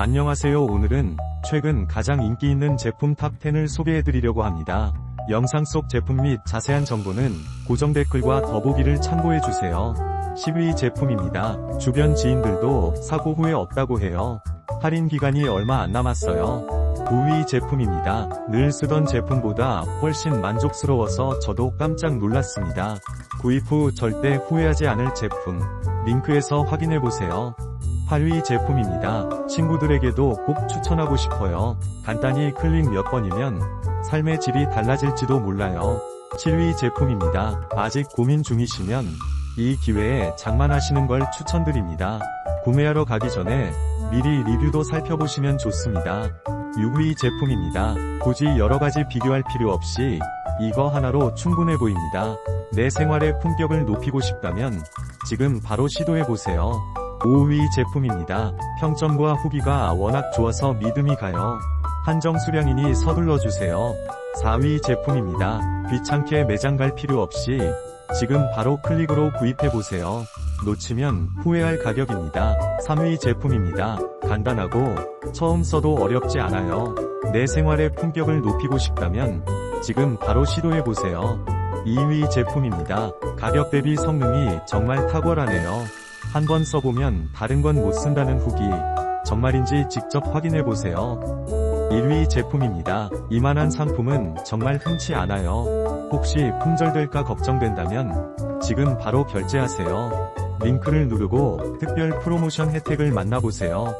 안녕하세요 오늘은 최근 가장 인기 있는 제품 탑10을 소개해드리려고 합니다. 영상 속 제품 및 자세한 정보는 고정 댓글과 더보기를 참고해주세요. 10위 제품입니다. 주변 지인들도 사고 후에 없다고 해요. 할인 기간이 얼마 안 남았어요. 9위 제품입니다. 늘 쓰던 제품보다 훨씬 만족스러워서 저도 깜짝 놀랐습니다. 구입 후 절대 후회하지 않을 제품. 링크에서 확인해보세요. 8위 제품입니다. 친구들에게도 꼭 추천하고 싶어요. 간단히 클릭 몇 번이면 삶의 질이 달라질지도 몰라요. 7위 제품입니다. 아직 고민 중이시면 이 기회에 장만하시는 걸 추천드립니다. 구매하러 가기 전에 미리 리뷰도 살펴보시면 좋습니다. 6위 제품입니다. 굳이 여러가지 비교할 필요 없이 이거 하나로 충분해 보입니다. 내 생활의 품격을 높이고 싶다면 지금 바로 시도해보세요. 5위 제품입니다. 평점과 후기가 워낙 좋아서 믿음이 가요. 한정 수량이니 서둘러주세요. 4위 제품입니다. 귀찮게 매장 갈 필요 없이 지금 바로 클릭으로 구입해보세요. 놓치면 후회할 가격입니다. 3위 제품입니다. 간단하고 처음 써도 어렵지 않아요. 내 생활의 품격을 높이고 싶다면 지금 바로 시도해보세요. 2위 제품입니다. 가격 대비 성능이 정말 탁월하네요. 한 번 써보면 다른 건 못 쓴다는 후기 정말인지 직접 확인해보세요. 1위 제품입니다. 이만한 상품은 정말 흔치 않아요. 혹시 품절될까 걱정된다면 지금 바로 결제하세요. 링크를 누르고 특별 프로모션 혜택을 만나보세요.